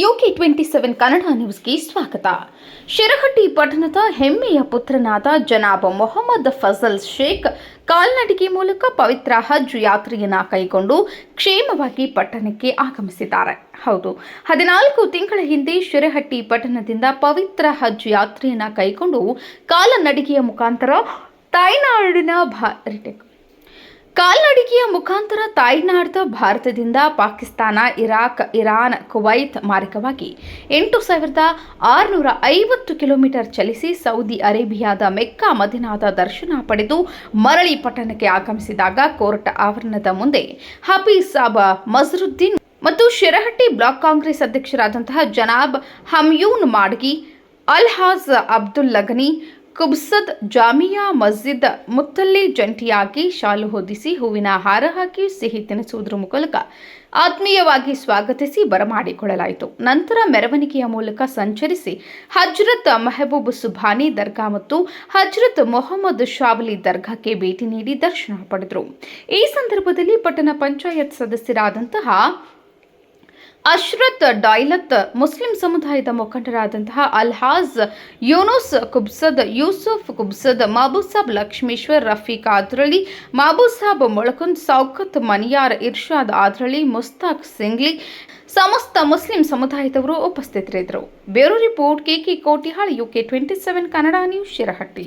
UK twenty seven Kannada ನ್ಯೂಸ್ಗೆ ಸ್ವಾಗತ ಶಿರಹಟ್ಟಿ ಪಟ್ಟಣದ ಹೆಮ್ಮೆಯ ಪುತ್ರನಾದ ಜನಾಬ ಮೊಹಮ್ಮದ್ ಫಜಲ್ ಶೇಖ್ ಕಾಲ್ನಡಿಗೆ ಮೂಲಕ ಪವಿತ್ರ ಹಜ್ ಯಾತ್ರೆಯನ್ನ ಕೈಗೊಂಡು ಕ್ಷೇಮವಾಗಿ ಪಟ್ಟಣಕ್ಕೆ ಆಗಮಿಸಿದ್ದಾರೆ ಹೌದು, ಹದಿನಾಲ್ಕು ತಿಂಗಳ ಹಿಂದೆ ಶಿರಹಟ್ಟಿ ಪಟ್ಟಣದಿಂದ ಪವಿತ್ರ ಹಜ್ ಯಾತ್ರೆಯನ್ನ ಕೈಗೊಂಡು ಕಾಲನಡಿಗೆಯ ಮುಖಾಂತರ ತಾಯ್ನಾಡಿನ ಭಾ ರಿಟೇಕ್. ಕಾಲ್ನಡಿಗೆಯ ಮುಖಾಂತರ ತಾಯ್ನಾಡ್ದ ಭಾರತದಿಂದ ಪಾಕಿಸ್ತಾನ, ಇರಾಕ್, ಇರಾನ್, ಕುವೈತ್ ಮಾರ್ಗವಾಗಿ ಎಂಟು ಸಾವಿರದ ಆರುನೂರ ಐವತ್ತು ಕಿಲೋಮೀಟರ್ ಚಲಿಸಿ ಸೌದಿ ಅರೇಬಿಯಾದ ಮೆಕ್ಕಾ ಮದಿನಾದ ದರ್ಶನ ಪಡೆದು ಮರಳಿ ಪಟ್ಟಣಕ್ಕೆ ಆಗಮಿಸಿದಾಗ ಕೋರ್ಟ್ ಆವರಣದ ಮುಂದೆ ಹಫೀಸ್ ಸಾಬ್ ಮಜರುದ್ದೀನ್ ಮತ್ತು ಶಿರಹಟ್ಟಿ ಬ್ಲಾಕ್ ಕಾಂಗ್ರೆಸ್ ಅಧ್ಯಕ್ಷರಾದಂತಹ ಜನಾಬ್ ಹಮ್ಯೂನ್ ಮಾಡ್ಗಿ, ಅಲ್ಹಾಜ್ ಅಬ್ದುಲ್ ಲಗನಿ ಕುಬ್ಸದ್ ಜಾಮಿಯಾ ಮಸ್ಜಿದ್ ಮುತ್ತಲ್ಲಿ ಜಂಟಿಯಾಗಿ ಶಾಲು ಹೊದಿಸಿ ಹೂವಿನ ಹಾರ ಹಾಕಿ ಸಿಹಿ ತಿನಿಸುವುದರ ಮೂಲಕ ಆತ್ಮೀಯವಾಗಿ ಸ್ವಾಗತಿಸಿ ಬರಮಾಡಿಕೊಳ್ಳಲಾಯಿತು. ನಂತರ ಮೆರವಣಿಗೆಯ ಮೂಲಕ ಸಂಚರಿಸಿ ಹಜ್ರತ್ ಮೆಹಬೂಬ್ ಸುಭಾನಿ ದರ್ಗಾ ಮತ್ತು ಹಜ್ರತ್ ಮೊಹಮ್ಮದ್ ಶಾವಲಿ ದರ್ಗಾಕ್ಕೆ ಭೇಟಿ ನೀಡಿ ದರ್ಶನ ಪಡೆದರು. ಈ ಸಂದರ್ಭದಲ್ಲಿ ಪಟ್ಟಣ ಪಂಚಾಯತ್ ಸದಸ್ಯರಾದಂತಹ ಅಶ್ರತ್ ಡಾಯ್ಲತ್ ಮುಸ್ಲಿಂ ಸಮುದಾಯದ ಮುಖಂಡರಾದಂತಹ ಅಲ್ಹಾಜ್ ಯೂನುಸ್, ಕುಬ್ಸದ್ ಯೂಸುಫ್, ಕುಬ್ಸದ್ ಮಾಬೂಸಾಬ್ ಲಕ್ಷ್ಮೇಶ್ವರ್, ರಫೀಕ್ ಆದ್ರಳಿ ಮಾಬೂಸಾಬ್ ಮೊಳಕುಂದ್, ಸೌಕತ್ ಮನಿಯಾರ್, ಇರ್ಷಾದ್ ಆದ್ರಳಿ ಮುಸ್ತಾಕ್ ಸಿಂಗ್ಲಿ ಸಮಸ್ತ ಮುಸ್ಲಿಂ ಸಮುದಾಯದವರು ಉಪಸ್ಥಿತರಿದ್ದರು. Bureau report KK Kotihal UK twenty seven, Kannada news Shirahatti.